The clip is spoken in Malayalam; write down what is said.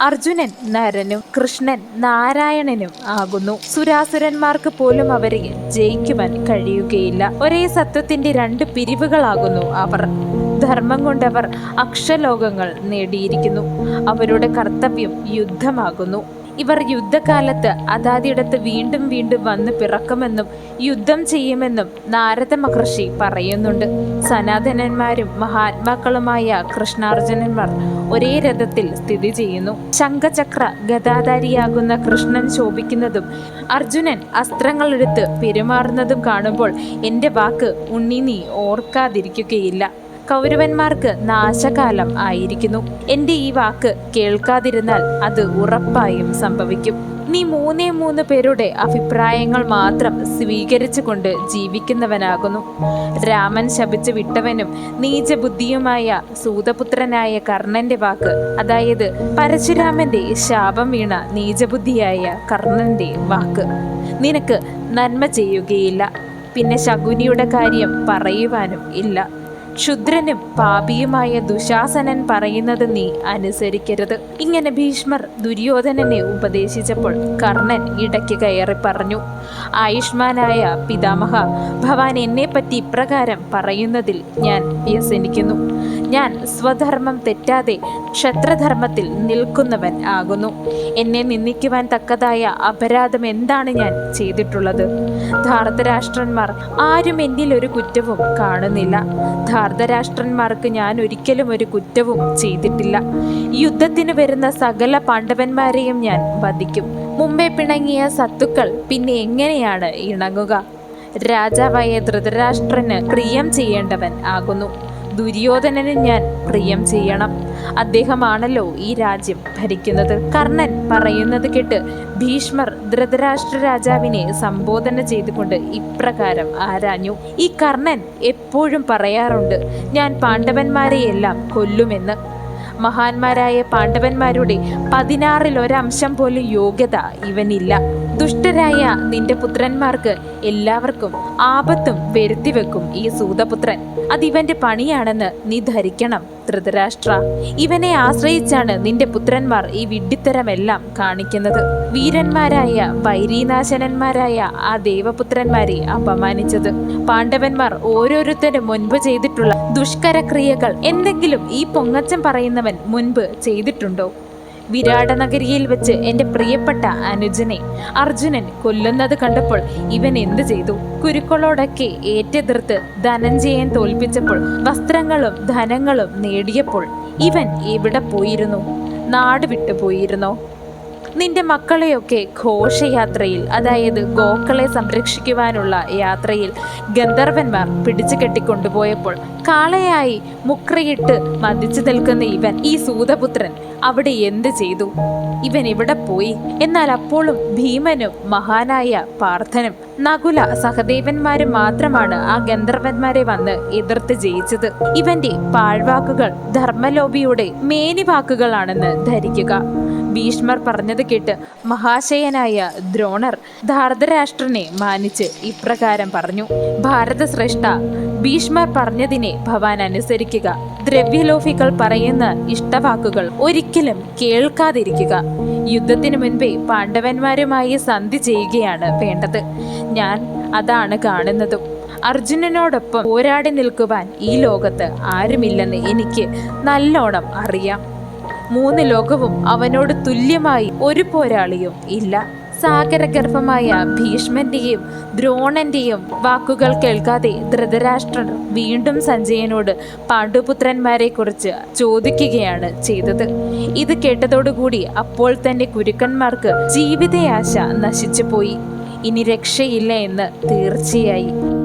അർജുനൻ നരനും കൃഷ്ണൻ നാരായണനും ആകുന്നു. സുരാസുരന്മാർക്ക് പോലും അവരെ ജയിക്കുവാൻ കഴിയുകയില്ല. ഒരേ സത്വത്തിന്റെ രണ്ട് പിരിവുകളാകുന്നു അവർ. ധർമ്മം കൊണ്ടവർ അക്ഷലോകങ്ങൾ നേടിയിരിക്കുന്നു. അവരുടെ കർത്തവ്യം യുദ്ധമാകുന്നു. ഇവർ യുദ്ധകാലത്ത് അതാതിടത്ത് വീണ്ടും വീണ്ടും വന്ന് പിറക്കുമെന്നും യുദ്ധം ചെയ്യുമെന്നും നാരദ മഹർഷി പറയുന്നുണ്ട്. സനാതനന്മാരും മഹാത്മാക്കളുമായ കൃഷ്ണാർജുനന്മാർ ഒരേ രഥത്തിൽ സ്ഥിതി ചെയ്യുന്നു. ശംഖചക്ര ഗതാധാരിയാകുന്ന കൃഷ്ണൻ ശോഭിക്കുന്നതും അർജുനൻ അസ്ത്രങ്ങളെടുത്ത് പെരുമാറുന്നതും കാണുമ്പോൾ എന്റെ വാക്ക് ഉണ്ണി നീ ഓർക്കാതിരിക്കുകയില്ല. കൗരവന്മാർക്ക് നാശകാലം ആയിരിക്കുന്നു. എന്റെ ഈ വാക്ക് കേൾക്കാതിരുന്നാൽ അത് ഉറപ്പായും സംഭവിക്കും. നീ മൂന്നേ മൂന്ന് പേരുടെ അഭിപ്രായങ്ങൾ മാത്രം സ്വീകരിച്ചുകൊണ്ട് ജീവിക്കുന്നവനാകുന്നു. രാമൻ ശപിച്ചു വിട്ടവനും നീചബുദ്ധിയുമായ സൂതപുത്രനായ കർണന്റെ വാക്ക് അതായത് പരശുരാമന്റെ ശാപം വീണ നീചബുദ്ധിയായ കർണന്റെ വാക്ക്. നിനക്ക് നന്മ ചെയ്യുകയില്ല. പിന്നെ ശകുനിയുടെ കാര്യം പറയുവാനും ഇല്ല. ക്ഷുദ്രനും പാപിയുമായ ദുശാസനൻ പറയുന്നത് നീ അനുസരിക്കരുത്. ഇങ്ങനെ ഭീഷ്മർ ദുര്യോധനനെ ഉപദേശിച്ചപ്പോൾ കർണൻ ഇടയ്ക്ക് കയറി പറഞ്ഞു ആയുഷ്മാനായ പിതാമഹ ഭവാൻ എന്നെപ്പറ്റി ഇപ്രകാരം പറയുന്നതിൽ ഞാൻ വ്യസനിക്കുന്നു. ഞാൻ സ്വധർമ്മം തെറ്റാതെ ക്ഷത്രധർമ്മത്തിൽ നിൽക്കുന്നവൻ ആകുന്നു. എന്നെ നിന്ദിക്കുവാൻ തക്കതായ അപരാധം എന്താണ് ഞാൻ ചെയ്തിട്ടുള്ളത്? ധാർത്തരാഷ്ട്രന്മാർ ആരും എന്നിൽ ഒരു കുറ്റവും കാണുന്നില്ല. ധാർത്തരാഷ്ട്രന്മാർക്ക് ഞാൻ ഒരിക്കലും ഒരു കുറ്റവും ചെയ്തിട്ടില്ല. യുദ്ധത്തിന് വരുന്ന സകല പാണ്ഡവന്മാരെയും ഞാൻ വധിക്കും. മുമ്പേ പിണങ്ങിയ സത്തുക്കൾ പിന്നെ എങ്ങനെയാണ് ഇണങ്ങുക? രാജാവായ ധൃതരാഷ്ട്രന് പ്രിയം ചെയ്യേണ്ടവൻ ആകുന്നു. ദുര്യോധനന് ഞാൻ പ്രിയം ചെയ്യണം. അദ്ദേഹമാണല്ലോ ഈ രാജ്യം ഭരിക്കുന്നത്. കർണൻ പറയുന്നത് കേട്ട് ഭീഷ്മർ ധൃതരാഷ്ട്ര രാജാവിനെ സംബോധന ചെയ്തുകൊണ്ട് ഇപ്രകാരം ആരാഞ്ഞു. ഈ കർണൻ എപ്പോഴും പറയാറുണ്ട് ഞാൻ പാണ്ഡവന്മാരെയെല്ലാം കൊല്ലുമെന്ന്. മഹാന്മാരായ പാണ്ഡവന്മാരുടെ പതിനാറിൽ ഒരംശം പോലും യോഗ്യത ഇവനില്ല. ദുഷ്ടരായ നിന്റെ പുത്രന്മാർക്ക് എല്ലാവർക്കും ആപത്തും വരുത്തിവെക്കും ഈ സൂതപുത്രൻ. അതിവന്റെ പണിയാണെന്ന് നീ ധരിക്കണം ധൃതരാഷ്ട്ര. ഇവനെ ആശ്രയിച്ചാണ് നിന്റെ പുത്രന്മാർ ഈ വിഡ്ഢിത്തരമെല്ലാം കാണിക്കുന്നത്. വീരന്മാരായ വൈരീനാശനന്മാരായ ആ ദേവപുത്രന്മാരെ അപമാനിച്ചത്. പാണ്ഡവന്മാർ ഓരോരുത്തരും മുൻപ് ചെയ്തിട്ടുള്ള ദുഷ്കരക്രിയകൾ എന്തെങ്കിലും ഈ പൊങ്ങച്ചം പറയുന്നവൻ മുൻപ് ചെയ്തിട്ടുണ്ടോ? വിരാട നഗരിയിൽ വെച്ച് എന്റെ പ്രിയപ്പെട്ട അനുജനെ അർജുനൻ കൊല്ലുന്നത് കണ്ടപ്പോൾ ഇവൻ എന്തു ചെയ്തു? കുരുക്കളോടൊക്കെ ഏറ്റെതിർത്ത് ധനഞ്ജയൻ തോൽപ്പിച്ചപ്പോൾ വസ്ത്രങ്ങളും ധനങ്ങളും നേടിയപ്പോൾ ഇവൻ എവിടെ പോയിരുന്നു? നാട് വിട്ടു പോയിരുന്നോ നിന്റെ മക്കളെയൊക്കെ ഘോഷയാത്രയിൽ അതായത് ഗോക്കളെ സംരക്ഷിക്കുവാനുള്ള യാത്രയിൽ ഗന്ധർവന്മാർ പിടിച്ചു കെട്ടിക്കൊണ്ടുപോയപ്പോൾ കാളയായി മുക്രയിട്ട് മതിച്ചു നിൽക്കുന്ന ഇവൻ ഈ സൂതപുത്രൻ അവിടെ എന്ത് ചെയ്തു? ഇവൻ ഇവിടെ പോയി? എന്നാൽ അപ്പോഴും ഭീമനും മഹാനായ പാർത്ഥനും നകുല സഹദേവന്മാരും മാത്രമാണ് ആ ഗന്ധർവന്മാരെ വന്ന് എതിർത്ത് ജയിച്ചത്. ഇവന്റെ പാഴ്വാക്കുകൾ ധർമ്മലോപിയുടെ മേനിവാക്കുകളാണെന്ന് ധരിക്കുക. ഭീഷ്മർ പറഞ്ഞത് കേട്ട് മഹാശയനായ ദ്രോണർ ധാർതരാഷ്ട്രനെ മാനിച്ച് ഇപ്രകാരം പറഞ്ഞു. ഭാരതശ്രേഷ്ഠ ഭീഷ്മർ പറഞ്ഞതിനെ ഭവാൻ അനുസരിക്കുക. ദ്രവ്യലോഫികൾ പറയുന്ന ഇഷ്ടവാക്കുകൾ ഒരിക്കലും കേൾക്കാതിരിക്കുക. യുദ്ധത്തിനു മുൻപേ പാണ്ഡവന്മാരുമായി സന്ധി ചെയ്യുകയാണ് വേണ്ടത്. ഞാൻ അതാണ് കാണുന്നതും. അർജുനനോടൊപ്പം പോരാടി നിൽക്കുവാൻ ഈ ലോകത്ത് ആരുമില്ലെന്ന് എനിക്ക് നല്ലോണം അറിയാം. മൂന്ന് ലോകവും അവനോട് തുല്യമായി ഒരു പോരാളിയും ഇല്ല. സാഗരഗർഭമായ ഭീഷ്മന്റെയും ദ്രോണന്റെയും വാക്കുകൾ കേൾക്കാതെ ധൃതരാഷ്ട്രൻ വീണ്ടും സഞ്ജയനോട് പാണ്ഡുപുത്രന്മാരെ കുറിച്ച് ചോദിക്കുകയാണ് ചെയ്തത്. ഇത് കേട്ടതോടുകൂടി അപ്പോൾ തന്നെ കുരുക്കന്മാർക്ക് ജീവിതയാശ നശിച്ചുപോയി. ഇനി രക്ഷയില്ല എന്ന് തീർച്ചയായി.